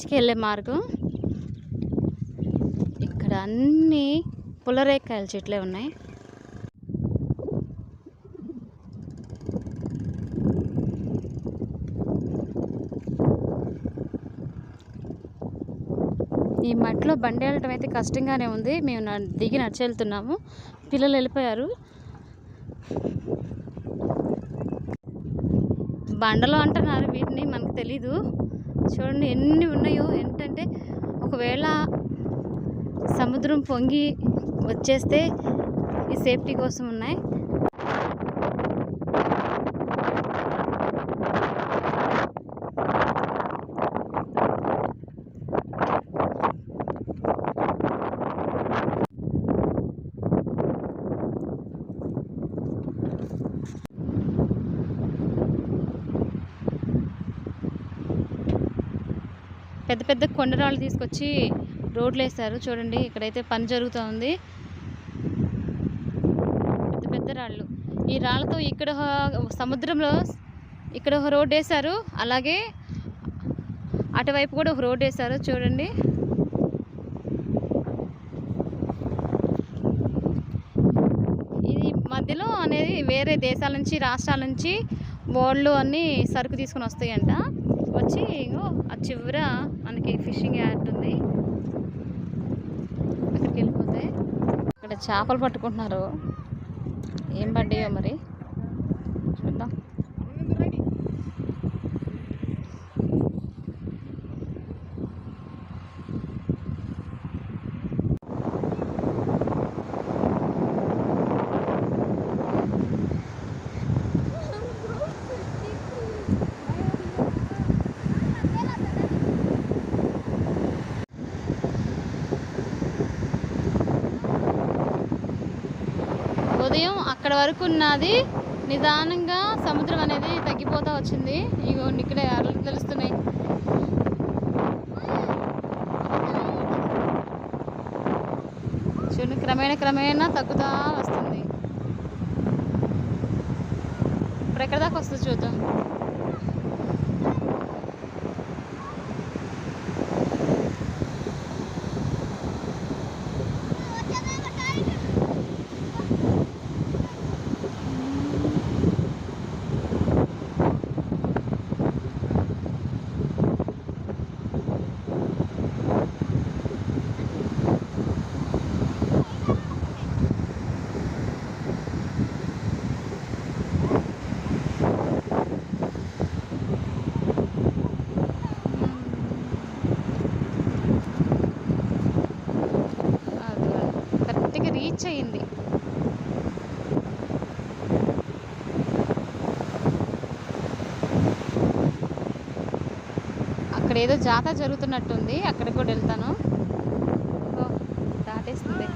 బీచ్కి వెళ్ళే మార్గం ఇక్కడ అన్ని పులరేకాయల చెట్లే ఉన్నాయి. ఈ మట్టిలో బండి వెళ్ళటం అయితే కష్టంగానే ఉంది. మేము దిగి నడిచెళ్తున్నాము. పిల్లలు వెళ్ళిపోయారు. బండలు అంటున్నారు వీటిని మనకు తెలీదు. చూడండి ఎన్ని ఉన్నాయో. ఏంటంటే ఒకవేళ సముద్రం పొంగి వచ్చేస్తే ఈ సేఫ్టీ కోసం ఉన్నాయి. పెద్ద పెద్ద కొండరాళ్ళు తీసుకొచ్చి రోడ్లు వేశారు. చూడండి ఇక్కడైతే పని జరుగుతూ ఉంది పెద్ద పెద్ద రాళ్ళు. ఈ రాళ్ళతో ఇక్కడ సముద్రంలో ఇక్కడ ఒక రోడ్డు వేశారు. అలాగే అటువైపు కూడా ఒక రోడ్డు వేశారు. చూడండి. ఇది మధ్యలో అనేది వేరే దేశాల నుంచి రాష్ట్రాల నుంచి బోర్డులు అన్నీ సరుకు తీసుకొని వస్తాయంట. వచ్చి చివర మనకి ఫిషింగ్ యాడ్ ఉంది. అక్కడికి వెళ్ళిపోతే ఇక్కడ చేపలు పట్టుకుంటున్నారు. ఏం పడ్డాయో మరి? చూద్దాం. ఉదయం అక్కడ వరకు ఉన్నది నిదానంగా సముద్రం అనేది తగ్గిపోతూ వచ్చింది. ఇగో ఇక్కడే అలలు తెలుస్తున్నాయి. చూడండి క్రమేణ క్రమేణా తగ్గుతా వస్తుంది. ఇప్పుడు ఎక్కడ దాకా వస్తుంది చూద్దాం. చేయింది. అయ్యింది అక్కడ ఏదో జాతర జరుగుతున్నట్టుంది. అక్కడికి కూడా వెళ్తాను. దాటేస్తుంది.